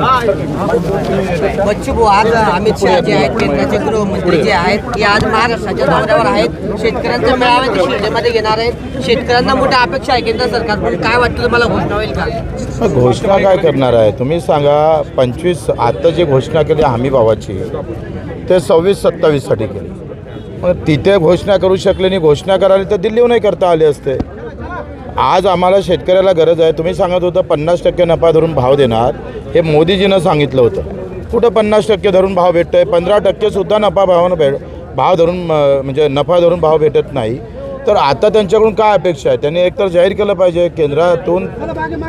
बच्चू भाऊ आज अमित शहा जे आहेत केंद्राचे गृहमंत्री जे आहेत ते आज महाराष्ट्राच्या दौऱ्यावर आहेत. शेतकऱ्यांचा मेळावा ते शिर्डीमध्ये घेणार आहेत. शेतकऱ्यांना मोठ्या अपेक्षा आहे केंद्र सरकारकडून काय वाटतं तुम्हाला घोषणा होईल का? घोषणा काय करणार आहे? तुम्ही सांगा पंचवीस आता जी घोषणा केली हमी भावाची ते सव्वीस सत्तावीससाठी केली. मग तिथे घोषणा करू शकले नाही घोषणा करायला तर दिल्लीहूनही करता आले असते. आज आम्हाला शेतकऱ्याला गरज आहे. तुम्ही सांगत होतं पन्नास टक्के नफा धरून भाव देणार. हे मोदीजीनं सांगितलं होतं. कुठं पन्नास टक्के धरून भाव भेटतं आहे पंधरा टक्केसुद्धा नफा भावानं भेट भाव धरून म- म्हणजे नफा धरून भाव भेटत नाही. तर आता त्यांच्याकडून काय अपेक्षा आहे? त्यांनी एकतर जाहीर केलं पाहिजे केंद्रातून.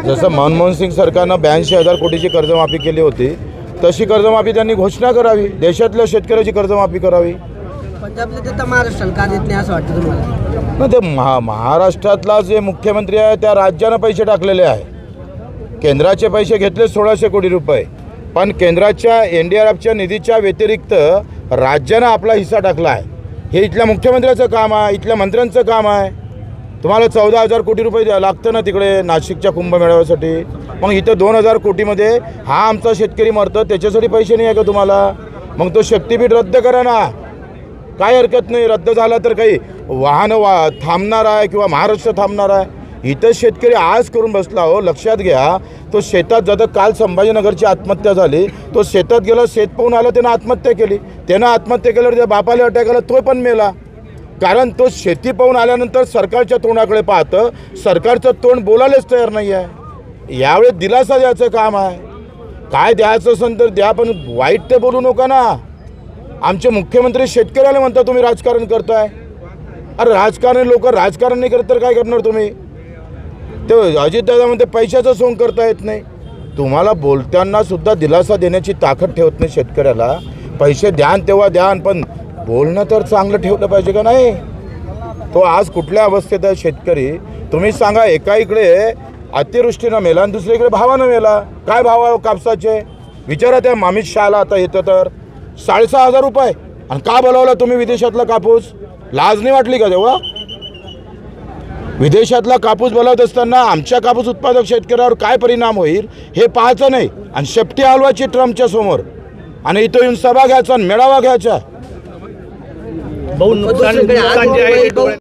जसं मनमोहन सिंग सरकारनं ब्याऐंशी हजार कोटीची कर्जमाफी केली होती. तशी कर्जमाफी त्यांनी घोषणा करावी. देशातल्या शेतकऱ्याची कर्जमाफी करावी. पंजाबला देता महाराष्ट्राला का देत नाही असं वाटतं तुम्हाला? ना ते महा महाराष्ट्रातला जे मुख्यमंत्री आहे त्या राज्यानं पैसे टाकलेले आहे. केंद्राचे पैसे घेतले सोळाशे कोटी रुपये. पण केंद्राच्या एन डी आर एफच्या निधीच्या व्यतिरिक्त राज्यानं आपला हिस्सा टाकला आहे. हे इथल्या मुख्यमंत्र्याचं काम आहे इथल्या मंत्र्यांचं काम आहे. तुम्हाला चौदा हजार कोटी रुपये द्या लागतं ना तिकडे नाशिकच्या कुंभमेळाव्यासाठी मग इथं दोन हजार कोटीमध्ये हा आमचा शेतकरी मरतो त्याच्यासाठी पैसे नाही आहे का तुम्हाला? मग तो शक्तीपीठ रद्द करा ना. काय हरकत नाही रद्द झाला तर काही वाहनं वा थांबणार आहे किंवा महाराष्ट्र थांबणार आहे? इथं शेतकरी आज करून बसला हो लक्षात घ्या. तो शेतात जातं काल संभाजीनगरची आत्महत्या झाली तो शेतात गेला शेत पाहून आला त्यानं आत्महत्या केली. त्यानं आत्महत्या केल्यावर त्या बापाला अटॅक आला तो पण मेला. कारण तो शेती पाहून आल्यानंतर सरकारच्या तोंडाकडे पाहतं सरकारचं तोंड बोलायलाच तयार नाही आहे यावेळेस दिलासा द्यायचं काम आहे. काय द्यायचं असेल तर द्या पण वाईट ते बोलू नका ना. आमचे मुख्यमंत्री शेतकऱ्याला म्हणता तुम्ही राजकारण करताय. अरे राजकारण लोक राजकारण नाही करत तर काय करणार तुम्ही? ते अजितदादा म्हणते पैशाचं सोंग करता येत नाही. तुम्हाला बोलताना सुद्धा दिलासा देण्याची ताकद ठेवत नाही शेतकऱ्याला. पैसे द्यान तेव्हा द्यान पण बोलणं तर चांगलं ठेवलं पाहिजे का नाही? तो आज कुठल्या अवस्थेत आहे शेतकरी? तुम्ही सांगा एका इकडे अतिवृष्टीनं मेला आणि दुसरीकडे भावानं मेला. काय भाव आहे कापसाचे? विचारा त्या मामित शहाला आता येतं तर. साडेसहा हजार रुपये. आणि का बोलावला तुम्ही विदेशातला कापूस? लाज नाही वाटली का तेव्हा? विदेशातला कापूस बोलावत असताना आमच्या कापूस उत्पादक शेतकऱ्यावर काय परिणाम होईल हे पाहायचं नाही. आणि शेपटी हलवायची ट्रम्पच्या समोर. आणि इथं येऊन सभा घ्यायचा आणि मेळावा घ्यायचा.